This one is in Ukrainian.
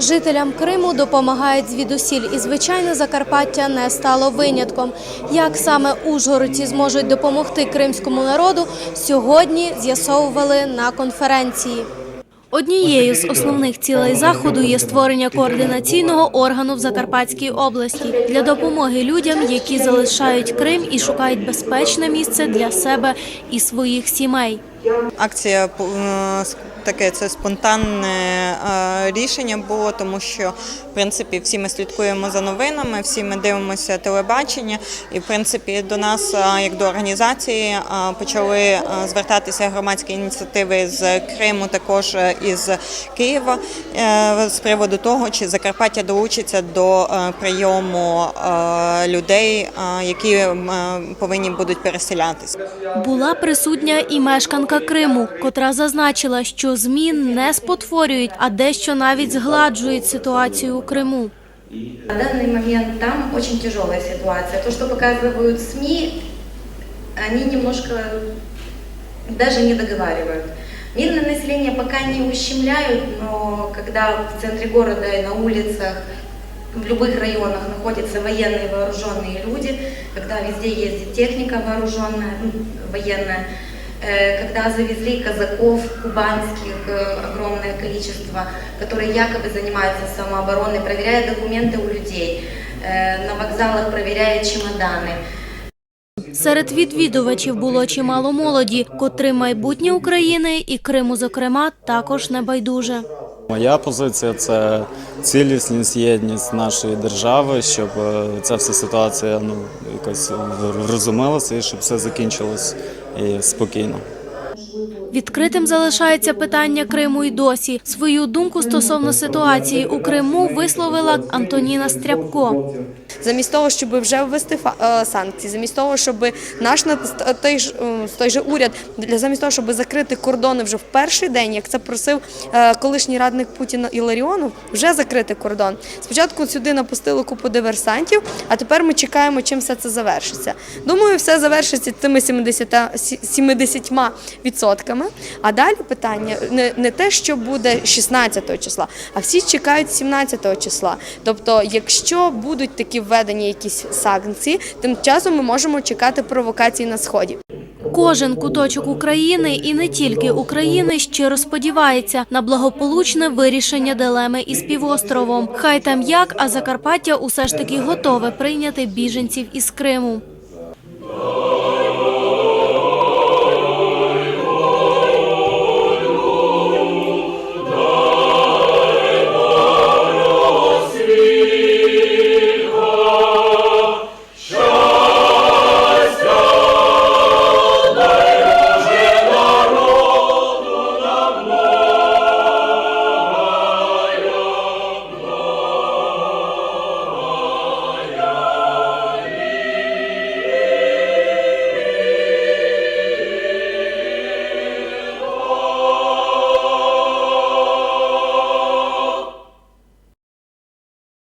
Жителям Криму допомагають звідусіль, і звичайно, Закарпаття не стало винятком. Як саме ужгородці зможуть допомогти кримському народу, сьогодні з'ясовували на конференції. Однією з основних цілей заходу є створення координаційного органу в Закарпатській області для допомоги людям, які залишають Крим і шукають безпечне місце для себе і своїх сімей. Акція е, таке це спонтанне е, рішення було, тому що в принципі всі ми слідкуємо за новинами, всі ми дивимося телебачення, і в принципі до нас, е, як до організації, почали звертатися громадські ініціативи з Криму, також із Києва з приводу того, чи Закарпаття долучиться до прийому людей, які повинні будуть переселятися. Була присутня і мешканка Криму, котра зазначила, що змін не спотворюють, а дещо навіть згладжують ситуацію у Криму. На данный момент там очень тяжелая ситуация. То, что показывают СМИ, они немножко даже не договаривают. Мирное население пока не ущемляют, но когда в центре города и на улицах, в любых районах находятся военные вооруженные люди, когда везде ездит техника вооруженная, ну, военная, э, когда завезли казаков кубанских э, огромное количество, которые якобы занимаются самообороной, проверяя документы у людей, э, на вокзалах проверяя чемоданы. Серед відвідувачів було чимало молоді, котрим майбутнє України і Криму, зокрема, також не байдуже. Моя позиція це цілісність, єдність нашої держави, щоб е, ця вся ситуація ну якось розумилася і щоб все закінчилось і спокійно. Відкритим залишається питання Криму і досі. Свою думку стосовно ситуації у Криму висловила Антоніна Стрябко. замість того, щоб вже ввести е, санкції, замість того, щоб наш на- той ж е, той же уряд замість того, щоб закрити кордони вже в перший день, як це просив е, колишній радник Путіна Іларіонов, вже закрити кордон. Спочатку сюди напустили купу диверсантів, а тепер ми чекаємо, чим все це завершиться. Думаю, все завершиться тими 70, сі- 70 відсотками. А далі питання не, не те, що буде 16 числа, а всі чекають 17 числа. Тобто, якщо будуть такі введені якісь санкції, тим часом ми можемо чекати провокацій на сході. Кожен куточок України і не тільки України щиро сподівається на благополучне вирішення дилеми із півостровом. Хай там як, а Закарпаття усе ж таки готове прийняти біженців із Криму.